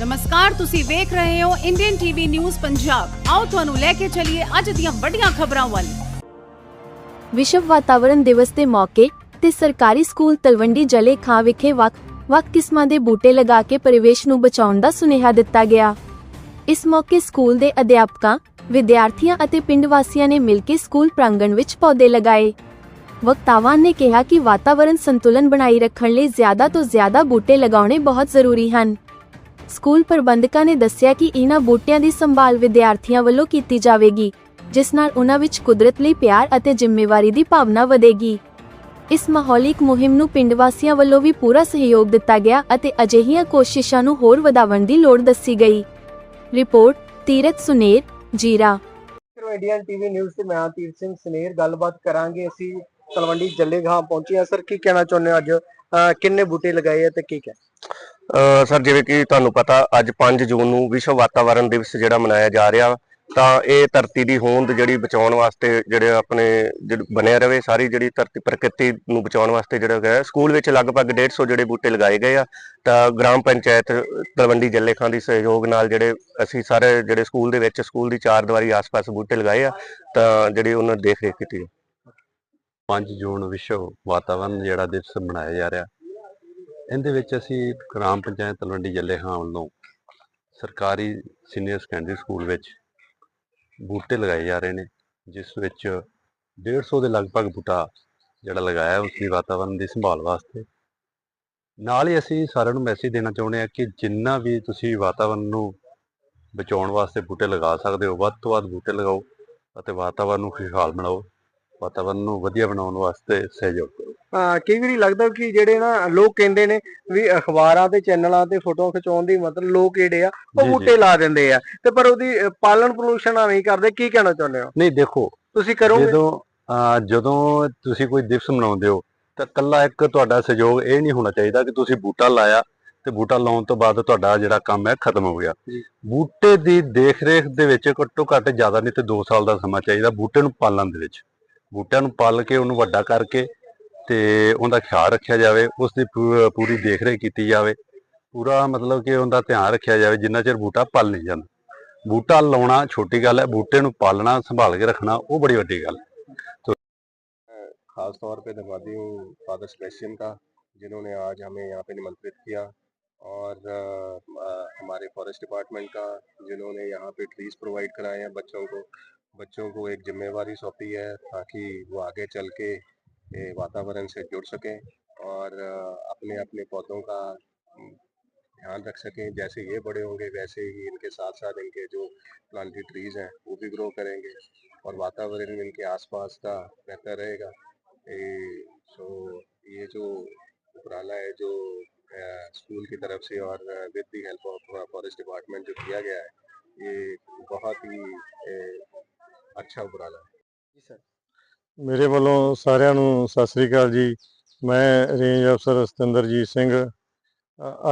ਨਮਸਕਾਰ, ਤੁਸੀਂ ਵੇਖ ਰਹੇ ਹੋ ਇੰਡੀਅਨ ਟੀਵੀ ਨਿਊਜ਼ ਪੰਜਾਬ ਆਓ ਤੁਹਾਨੂੰ ਲੈ ਕੇ ਚੱਲੀਏ ਅੱਜ ਦੀਆਂ ਵੱਡੀਆਂ ਖਬਰਾਂ ਵੱਲ। ਵਿਸ਼ਵ ਵਾਤਾਵਰਣ ਦਿਵਸ ਦੇ ਮੌਕੇ ਤੇ ਸਰਕਾਰੀ ਸਕੂਲ ਤਲਵੰਡੀ ਜਲੇ ਖਾਂ ਵਿਖੇ ਵੱਖ ਵੱਖ ਕਿਸਮਾਂ ਦੇ ਬੂਟੇ ਲਗਾ ਕੇ ਪਰਿਵੇਸ਼ ਨੂੰ ਬਚਾਉਣ ਦਾ ਸੁਨੇਹਾ ਦਿੱਤਾ ਗਿਆ। ਇਸ ਮੌਕੇ ਸਕੂਲ ਦੇ ਅਧਿਆਪਕਾਂ, ਵਿਦਿਆਰਥੀਆਂ ਅਤੇ ਪਿੰਡ ਵਾਸੀਆਂ ਨੇ ਮਿਲ ਕੇ ਸਕੂਲ ਪ੍ਰਾਂਗਣ ਵਿੱਚ ਪੌਦੇ ਲਗਾਏ। ਵਕਤਾਵਾਂ ਨੇ ਕਿਹਾ ਕਿ ਵਾਤਾਵਰਣ ਸੰਤੁਲਨ ਬਣਾਈ ਰੱਖਣ ਲਈ ਜ਼ਿਆਦਾ ਤੋਂ ਜ਼ਿਆਦਾ ਬੂਟੇ ਲਗਾਉਣੇ ਬਹੁਤ ਜ਼ਰੂਰੀ ਹਨ। ਸਕੂਲ ਪ੍ਰਬੰਧਕਾਂ ਨੇ ਦੱਸਿਆ ਕਿ ਇਹਨਾਂ ਬੂਟਿਆਂ ਦੀ ਸੰਭਾਲ ਵਿਦਿਆਰਥੀਆਂ ਵੱਲੋਂ ਕੀਤੀ ਜਾਵੇਗੀ, ਜਿਸ ਨਾਲ ਉਹਨਾਂ ਵਿੱਚ ਕੁਦਰਤ ਲਈ ਪਿਆਰ ਅਤੇ ਜ਼ਿੰਮੇਵਾਰੀ ਦੀ ਭਾਵਨਾ ਵਧੇਗੀ। ਇਸ ਮਾਹੌਲਿਕ ਮੁਹਿੰਮ ਨੂੰ ਪਿੰਡ ਵਾਸੀਆਂ ਵੱਲੋਂ ਵੀ ਪੂਰਾ ਸਹਿਯੋਗ ਦਿੱਤਾ ਗਿਆ ਅਤੇ ਅਜਿਹੀਆਂ ਕੋਸ਼ਿਸ਼ਾਂ ਨੂੰ ਹੋਰ ਵਧਾਉਣ ਦੀ ਲੋੜ ਦੱਸੀ ਗਈ। ਰਿਪੋਰਟ ਤੀਰਤ ਸੁਨੇਰ, ਜੀਰਾ। ਇੰਡੀਅਨ ਟੀਵੀ ਨਿਊਜ਼ ਤੇ ਮੈਂ ਤੀਰ ਸਿੰਘ ਸਨੇਰ, ਗੱਲਬਾਤ ਕਰਾਂਗੇ ਅਸੀਂ ਤਲਵੰਡੀ ਜੱਲੇਗਾਂ ਪਹੁੰਚੇ ਹਾਂ। ਸਰ, ਕੀ ਕਹਿਣਾ ਚਾਹੁੰਦੇ ਹੋ ਅੱਜ? ਕਿੰਨੇ ਬੂਟੇ ਲਗਾਏ ਆ ਤੇ ਕੀ ਕਹਿ ਸਰ, ਜਿਵੇਂ ਕਿ ਤੁਹਾਨੂੰ ਪਤਾ, ਅੱਜ 5 ਜੂਨ ਨੂੰ ਵਿਸ਼ਵ ਵਾਤਾਵਰਣ ਦਿਵਸ ਜਿਹੜਾ ਮਨਾਇਆ ਜਾ ਰਿਹਾ, ਤਾਂ ਇਹ ਧਰਤੀ ਦੀ ਹੋਂਦ ਜਿਹੜੀ ਬਚਾਉਣ ਵਾਸਤੇ ਜਿਹੜੇ ਆਪਣੇ ਬਣਿਆ ਰਵੇ ਸਾਰੀ ਜਿਹੜੀ ਧਰਤੀ, ਪ੍ਰਕਿਰਤੀ ਨੂੰ ਬਚਾਉਣ ਵਾਸਤੇ ਜਿਹੜਾ ਹੈਗਾ, ਸਕੂਲ ਵਿੱਚ ਲਗਭਗ 150 ਜਿਹੜੇ ਬੂਟੇ ਲਗਾਏ ਗਏ ਆ, ਤਾਂ ਗ੍ਰਾਮ ਪੰਚਾਇਤ ਤਲਵੰਡੀ ਜੱਲੇਖਾਂ ਦੀ ਸਹਿਯੋਗ ਨਾਲ ਜਿਹੜੇ ਅਸੀਂ ਸਾਰੇ ਜਿਹੜੇ ਸਕੂਲ ਦੇ ਵਿੱਚ, ਸਕੂਲ ਦੀ ਚਾਰ ਦੀਵਾਰੀ ਆਸ-ਪਾਸ ਬੂਟੇ ਲਗਾਏ ਆ, ਤਾਂ ਜਿਹੜੀ ਉਹਨਾਂ ਦੀ ਦੇਖ ਰੇਖ ਕੀਤੀ ਹੈ 5 ਜੂਨ ਵਿਸ਼ਵ ਵਾਤਾਵਰਣ ਜਿਹੜਾ ਦਿਵਸ ਮਨਾਇਆ ਜਾ ਰਿਹਾ ਇਹਦੇ ਵਿੱਚ ਅਸੀਂ ਗ੍ਰਾਮ ਪੰਚਾਇਤ ਤਲਵੰਡੀ ਜੱਲੇਖਾਂ ਵੱਲੋਂ ਸਰਕਾਰੀ ਸੀਨੀਅਰ ਸੈਕੰਡਰੀ ਸਕੂਲ ਵਿੱਚ ਬੂਟੇ ਲਗਾਏ ਜਾ ਰਹੇ ਨੇ, ਜਿਸ ਵਿੱਚ 150 ਦੇ ਲਗਭਗ ਬੂਟਾ ਜਿਹੜਾ ਲਗਾਇਆ ਹੈ ਉਸ ਦੀ ਵਾਤਾਵਰਣ ਦੀ ਸੰਭਾਲ ਵਾਸਤੇ। ਨਾਲ ਹੀ ਅਸੀਂ ਸਾਰਿਆਂ ਨੂੰ ਮੈਸੇਜ ਦੇਣਾ ਚਾਹੁੰਦੇ ਹਾਂ ਕਿ ਜਿੰਨਾ ਵੀ ਤੁਸੀਂ ਵਾਤਾਵਰਣ ਨੂੰ ਬਚਾਉਣ ਵਾਸਤੇ ਬੂਟੇ ਲਗਾ ਸਕਦੇ ਹੋ, ਵੱਧ ਤੋਂ ਵੱਧ ਬੂਟੇ ਲਗਾਓ ਅਤੇ ਵਾਤਾਵਰਣ ਨੂੰ ਖੁਸ਼ਹਾਲ ਬਣਾਓ ਵਾਤਾਵਰਣ ਨੂੰ ਵਧੀਆ ਬਣਾਉਣ ਵਾਸਤੇ ਸਹਿਯੋਗ ਕਰੋ। ਕਈ ਵਾਰੀ ਲੱਗਦਾ ਕਿ ਜਿਹੜੇ ਨਾ ਲੋਕ ਕਹਿੰਦੇ ਨੇ ਵੀ ਅਖਬਾਰਾਂ ਤੇ ਚੈਨਲਾਂ ਤੇ ਫੋਟੋ ਖਿਚਾਉਣ ਦੀ ਮਤਲਬ ਲੋਕ ਜਿਹੜੇ ਆ ਉਹ। ਬੂਟੇ ਲਾ ਦਿੰਦੇ ਆ। ਤੇ ਪਰ ਉਹਦੀ ਪਾਲਣ ਪੋਲੂਸ਼ਨ ਨਹੀਂ ਕਰਦੇ ਕੀ ਕਹਿਣਾ ਚਾਹੁੰਦੇ ਹੋ? ਨਹੀਂ ਦੇਖੋ ਤੁਸੀਂ ਕਰੋਗੇ? ਜਦੋਂ ਜਦੋਂ ਤੁਸੀਂ ਕੋਈ ਦਿਵਸ ਮਨਾਉਂਦੇ ਹੋ ਤਾਂ ਕੱਲਾ ਇੱਕ ਤੁਹਾਡਾ ਸਹਿਯੋਗ ਇਹ ਨਹੀਂ ਹੋਣਾ ਚਾਹੀਦਾ ਕਿ ਤੁਸੀਂ ਬੂਟਾ ਲਾਇਆ ਤੇ ਬੂਟਾ ਲਾਉਣ ਤੋਂ ਬਾਅਦ ਤੁਹਾਡਾ ਜਿਹੜਾ ਕੰਮ ਹੈ ਖਤਮ ਹੋ ਗਿਆ। ਬੂਟੇ ਦੀ ਦੇਖ-ਰੇਖ ਦੇ ਵਿੱਚ ਘੱਟੋ ਘੱਟ ਜ਼ਿਆਦਾ ਨਹੀਂ ਤੇ 2 ਸਾਲ ਦਾ ਸਮਾਂ ਚਾਹੀਦਾ ਬੂਟੇ ਨੂੰ ਪਾਲਣ ਦੇ ਵਿੱਚ। ਬੂਟਿਆਂ ਨੂੰ ਪਾਲ ਕੇ ਉਹਨੂੰ ਵੱਡਾ ਕਰਕੇ ਤੇ ਉਹਦਾ ਖਿਆਲ ਰੱਖਿਆ ਜਾਵੇ ਉਸ ਦੀ ਪੂ- ਪੂਰੀ ਦੇਖ-ਰੇਖ ਕੀਤੀ ਜਾਵੇ ਪੂਰਾ ਮਤਲਬ ਕਿ ਉਹਦਾ ਧਿਆਨ ਰੱਖਿਆ ਜਾਵੇ ਜਿੰਨਾ ਚਿਰ ਬੂਟਾ ਪਲ ਨਹੀਂ ਜਾਂਦਾ ਬੂਟਾ ਲਾਉਣਾ ਛੋਟੀ ਗੱਲ ਹੈ ਬੂਟੇ ਨੂੰ ਪਾਲਣਾ ਸੰਭਾਲ ਕੇ ਰੱਖਣਾ ਉਹ ਬੜੀ ਵੱਡੀ ਗੱਲ ਹੈ खास तौर पे धन्यवादी हूँ फादर सेबेस्टियन का जिन्होंने आज हमें यहाँ पे निमंत्रित किया और अ, अ, हमारे फॉरेस्ट डिपार्टमेंट का जिन्होंने यहाँ पे ट्रीज प्रोवाइड कराए हैं बच्चों को बच्चों को एक जिम्मेवारी सौंपी है ताकि वो आगे चल के ए, वातावरण से जुड़ सकें और अपने अपने पौधों का ध्यान रख सकें। जैसे ये बड़े होंगे वैसे ही इनके साथ साथ इनके जो प्लांटी ट्रीज हैं वो भी ग्रो करेंगे और वातावरण भी इनके आसपास का बेहतर रहेगा। ए, सो ये जो उपराला है जो स्कूल की तरफ़ से और with the help of forest department जो किया गया है ये बहुत ही ए, अच्छा उपराला है। जी सर। ਮੇਰੇ ਵੱਲੋਂ ਸਾਰਿਆਂ ਨੂੰ ਸਤਿ ਸ੍ਰੀ ਅਕਾਲ ਜੀ। ਮੈਂ ਰੇਂਜ ਅਫਸਰ ਸਤਿੰਦਰਜੀਤ ਸਿੰਘ।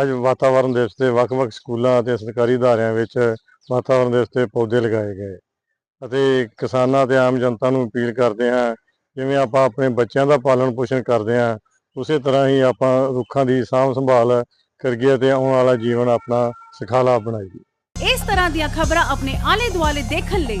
ਅੱਜ ਵਾਤਾਵਰਣ ਦਿਵਸ ਤੇ ਵੱਖ-ਵੱਖ ਸਕੂਲਾਂ ਅਤੇ ਸਰਕਾਰੀ ਅਦਾਰਿਆਂ ਵਿੱਚ ਵਾਤਾਵਰਣ ਦਿਵਸ ਤੇ ਪੌਦੇ ਲਗਾਏ ਗਏ। ਅਤੇ ਕਿਸਾਨਾਂ ਤੇ ਆਮ ਜਨਤਾ ਨੂੰ ਅਪੀਲ ਕਰਦੇ ਹਾਂ, ਜਿਵੇਂ ਆਪਾਂ ਆਪਣੇ ਬੱਚਿਆਂ ਦਾ ਪਾਲਣ ਪੋਸ਼ਣ ਕਰਦੇ ਹਾਂ, ਉਸੇ ਤਰ੍ਹਾਂ ਹੀ ਆਪਾਂ ਰੁੱਖਾਂ ਦੀ ਸਾਂਭ ਸੰਭਾਲ ਕਰੀਏ ਤੇ ਆਉਣ ਵਾਲਾ ਜੀਵਨ ਆਪਣਾ ਸੁਖਾਲਾ ਬਣਾਈਏ। ਇਸ ਤਰ੍ਹਾਂ ਦੀਆਂ ਖਬਰਾਂ ਆਪਣੇ ਆਲੇ ਦੁਆਲੇ ਦੇਖਣ ਲਈ